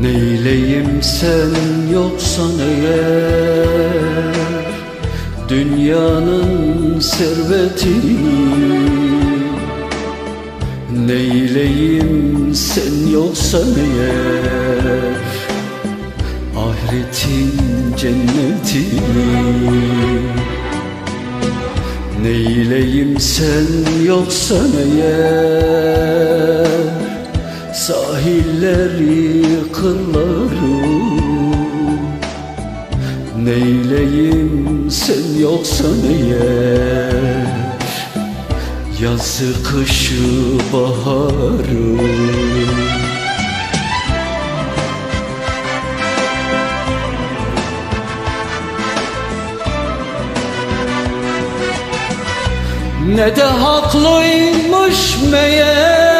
Neyleyim sen yoksan eğer Dünyanın servetini Neyleyim sen yoksan eğer Ahiretin cennetini Neyleyim sen yoksan eğer Sahilleri, kırları Neyleyim sen yoksan eğer Yazı, kışı, baharı. Ne de haklıymış meğer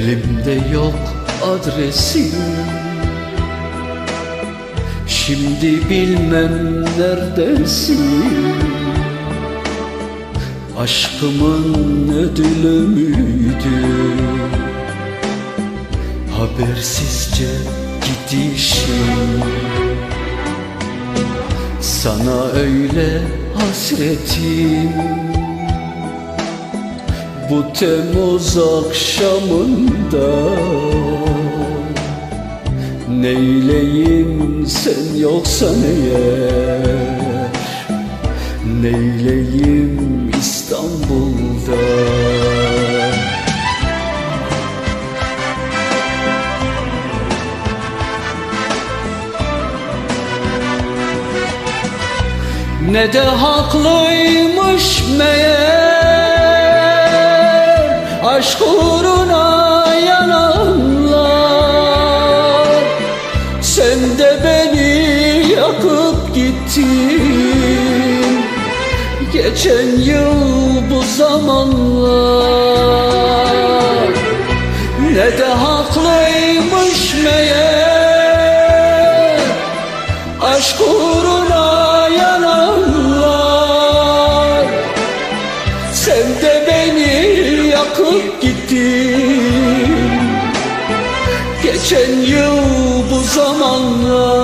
Elimde yok adresin Şimdi bilmem neredesin? Aşkımın ödülü müydü? Habersizce gidişin Sana öyle hasretim bu Temmuz akşamında Neyleyim sen yoksan eğer Neyleyim İstanbul'da? Ne de haklıymış Sen de beni yakıp gittin. Geçen yıl bu zamanlar Ne de haklıymış yıl